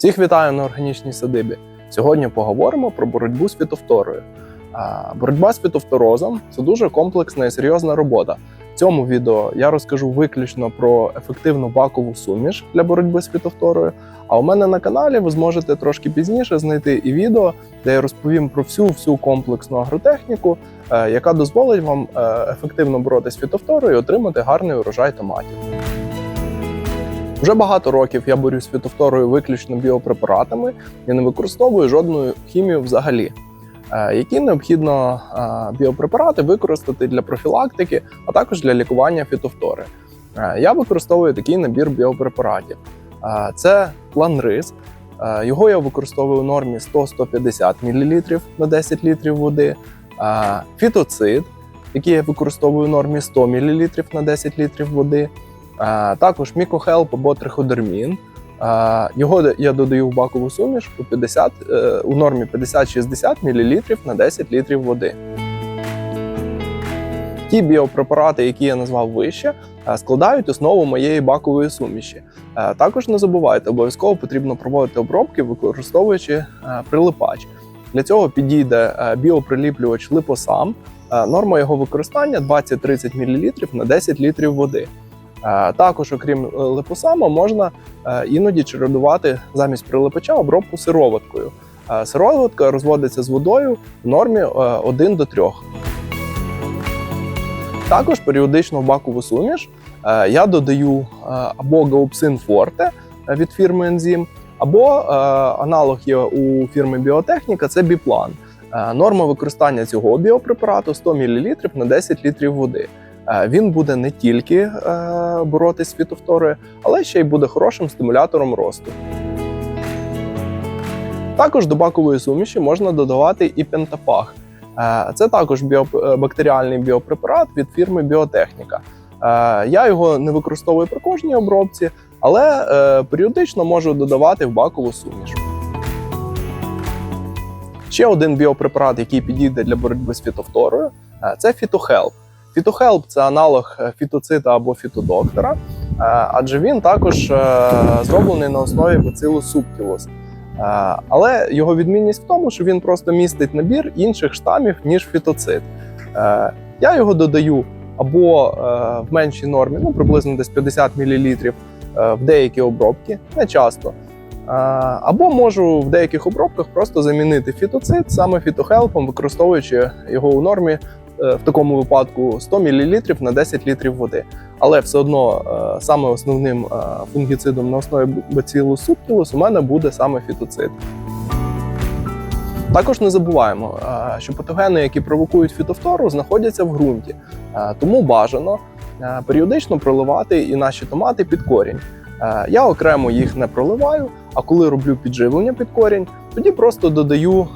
Всіх вітаю на органічній садибі. Сьогодні поговоримо про боротьбу з фітофторою. Боротьба з фітофторозом це дуже комплексна і серйозна робота. В цьому відео я розкажу виключно про ефективну бакову суміш для боротьби з фітофторою. А у мене на каналі ви зможете трошки пізніше знайти і відео, де я розповім про всю всю комплексну агротехніку, е, яка дозволить вам е, ефективно боротися з фітофторою і отримати гарний урожай томатів. Вже багато років я борюсь з фітофторою виключно біопрепаратами і не використовую жодну хімію взагалі. Е, Які необхідно е, біопрепарати використати для профілактики, а також для лікування фітофтори. Е, Я використовую такий набір біопрепаратів. Це планриз. Е, Його я використовую у нормі 100-150 мл на 10 літрів води. Фітоцид, який я використовую у нормі 100 мл на 10 літрів води. Також мікохелп або триходермін. Його я додаю в бакову суміш у 50, е, у нормі 50-60 мл на 10 літрів води. Ті біопрепарати, які я назвав вище, е, складають основу моєї бакової суміші. Е, Також не забувайте, обов'язково потрібно проводити обробки, використовуючи прилипач. Для цього підійде біоприліплювач липосам. Норма його використання 20-30 мл на 10 літрів води. Е, Також, окрім е, липосама, можна е, іноді чередувати замість прилипача обробку сироваткою. Сироватка розводиться з водою в нормі 1 до 3. Також періодично в бакову суміш я додаю або гаупсин форте від фірми Ензім, або аналог є у фірми Біотехніка це біплан. Норма використання цього біопрепарату 100 мл на 10 літрів води. Е, Він буде не тільки е, боротись з фітофторою, але ще й буде хорошим стимулятором росту. Також до бакової суміші можна додавати і пентапах. Е, Це також біо- бактеріальний біопрепарат від фірми Біотехніка. Я його не використовую при кожній обробці, але періодично можу додавати в бакову суміш. Ще один біопрепарат, який підійде для боротьби з фітофторою, це фітохелп. Фітохелп це аналог е, фітоцита або фітодоктора, е, адже він також е, зроблений на основі subtilis. Е, Але його відмінність в тому, що він просто містить набір інших штамів, ніж фітоцит. Я його додаю або в меншій нормі, ну приблизно десь 50 мл в деякі обробки, не часто. Або можу в деяких обробках просто замінити фітоцит саме фітохелпом, використовуючи його у нормі в такому випадку 100 мл на 10 літрів води. Але все одно е, саме основним е, фунгіцидом на основі Bacillus subtilis у мене буде саме фітоцид. Також не забуваємо, е, що патогени, які провокують фітофтору, знаходяться в ґрунті, Е, тому бажано е, періодично проливати і наші томати під корінь. Е, Я окремо їх не проливаю, а коли роблю підживлення під корінь, тоді просто додаю е,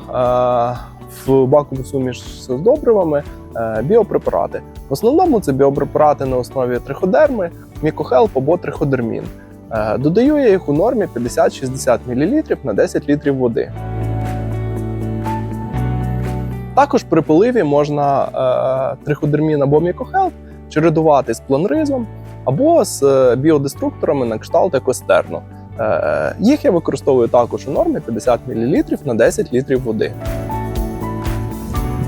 в бакову суміш з добривами е, біопрепарати. В основному це біопрепарати на основі триходерми, мікохелп або триходермін. Е, Додаю я їх у нормі 50-60 мл на 10 літрів води. Також при поливі можна е, триходермін або мікохелп чередувати з планризом або з біодеструкторами на кшталт екостерно. Е, Їх я використовую також у нормі 50 мл на 10 літрів води.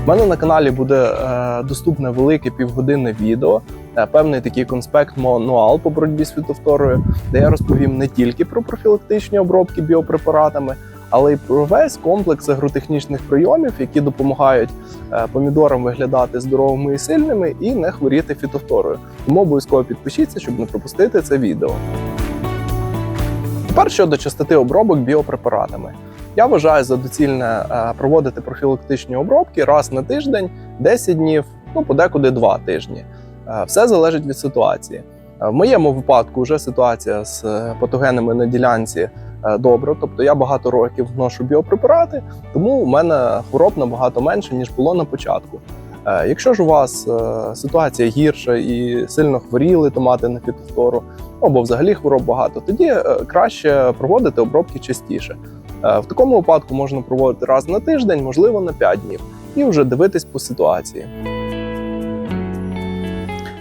У мене на каналі буде е, доступне велике півгодинне відео, е, певний такий конспект мануал по боротьбі з фітофторою, де я розповім не тільки про профілактичні обробки біопрепаратами, але й про весь комплекс агротехнічних прийомів, які допомагають е, помідорам виглядати здоровими і сильними і не хворіти фітофторою. Тому обов'язково підпишіться, щоб не пропустити це відео. Тепер щодо частоти обробок біопрепаратами. Я вважаю за доцільне е, проводити профілактичні обробки раз на тиждень, 10 днів, ну подекуди 2 тижні. Е, Все залежить від ситуації. Е, В моєму випадку вже ситуація з патогенами на ділянці добра, тобто я багато років вношу біопрепарати, тому у мене хвороб набагато менше, ніж було на початку. Якщо ж у вас ситуація гірша і сильно хворіли томати на фітофтору, або взагалі хвороб багато, тоді краще проводити обробки частіше. Е, В такому випадку можна проводити раз на тиждень, можливо, на 5 днів, і вже дивитись по ситуації.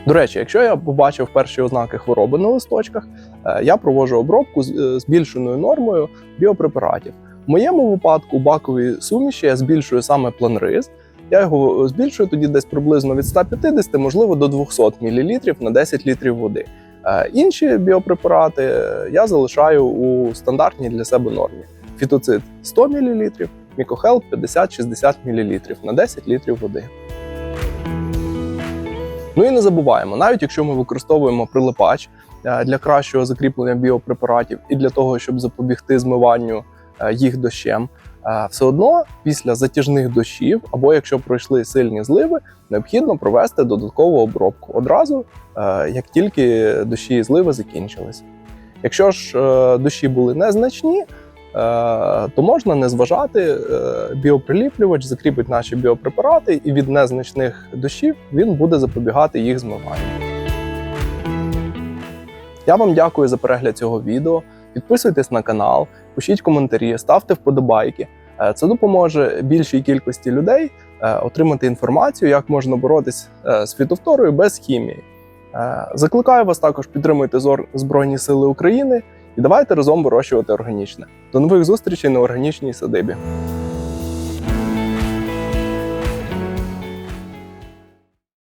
До речі, якщо я побачив перші ознаки хвороби на листочках, е, я проводжу обробку з е, збільшеною нормою біопрепаратів. В моєму випадку бакові суміші я збільшую саме планриз. Я його збільшую тоді десь приблизно від 150, можливо, до 200 мл на 10 літрів води. Інші біопрепарати я залишаю у стандартній для себе нормі. Фітоцид 100 мл, мікохелп 50-60 мл на 10 літрів води. Ну і не забуваємо, навіть якщо ми використовуємо прилипач е, для кращого закріплення біопрепаратів і для того, щоб запобігти змиванню е, їх дощем, е, все одно після затяжних дощів, або якщо пройшли сильні зливи, необхідно провести додаткову обробку одразу, як тільки дощі і зливи закінчились. Якщо ж дощі були незначні, то можна не зважати. е, Біоприліплювач закріпить наші біопрепарати, і від незначних дощів він буде запобігати їх змиванню. Я вам дякую за перегляд цього відео. Підписуйтесь на канал, пишіть коментарі, ставте вподобайки. Е, Це допоможе більшій кількості людей е, отримати інформацію, як можна боротись е, з фітовторою без хімії. Е, Закликаю вас також підтримуйте Збройні Сили України і давайте разом вирощувати органічне. До нових зустрічей на органічній садибі.